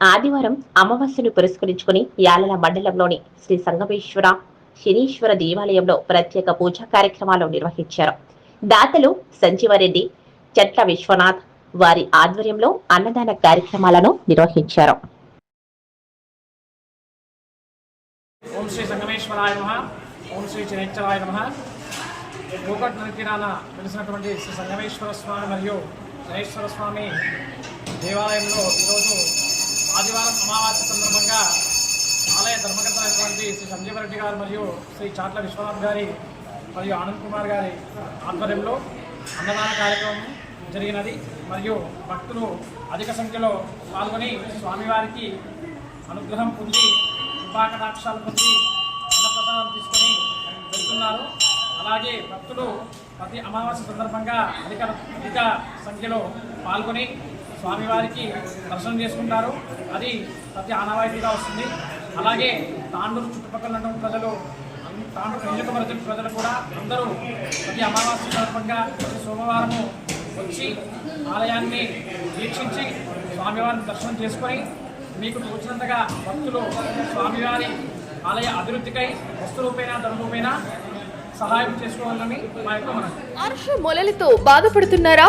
ఆదివారం అమావాస్యను పురస్కరించుకుని యాలల మండలంలోని శ్రీ సంగమేశ్వర శనీశ్వర దేవాలయంలో ప్రత్యేక పూజా కార్యక్రమాలు నిర్వహించారు. దాతలు సంజీవారెడ్డి చెట్ల విశ్వనాథ్ వారి ఆధ్వర్యంలో అన్నదాన కార్యక్రమాలను నిర్వహించారు. ఓం శ్రీ సంగమేశ్వరాయ నమ. ఓం శ్రీ చనేశ్వరాయ నమ. గోకట్ శ్రీ సంగమేశ్వర స్వామి మరియు స్వామి దేవాలయంలో ఈరోజు ఆదివారం అమావాస్య సందర్భంగా ఆలయ ధర్మకర్త అయినటువంటి శ్రీ సంజీవరెడ్డి గారు మరియు శ్రీ చాట్ల విశ్వనాథ్ గారి మరియు ఆనంద్ కుమార్ గారి ఆధ్వర్యంలో అన్నదాన కార్యక్రమం జరిగినది. మరియు భక్తులు అధిక సంఖ్యలో పాల్గొని స్వామివారికి అనుగ్రహం పొంది కృపాకటాక్షాలు పొంది అన్నప్రసాదం తీసుకొని వెళ్తున్నారు. అలాగే భక్తులు ప్రతి అమావాస్య సందర్భంగా అధిక అధిక సంఖ్యలో పాల్గొని స్వామివారికి దర్శనం చేసుకుంటారు. అది ప్రతి ఆనవాయితీగా వస్తుంది. అలాగే తాండూరు చుట్టుపక్కల ఉన్నటువంటి ప్రజలు తాండూరు నియోజకవర్గ ప్రజలు కూడా అందరూ ప్రతి అమావాస్య సందర్భంగా ప్రతి సోమవారము వచ్చి ఆలయాన్ని వీక్షించి స్వామివారిని దర్శనం చేసుకొని మీకు తోచినంతగా భక్తులు స్వామివారి ఆలయ అభివృద్ధికై వస్తు రూపేణ ధన రూపేణ సహాయం చేసుకోవాలని మా యొక్క మనం హర్ష బాధపడుతున్నారా?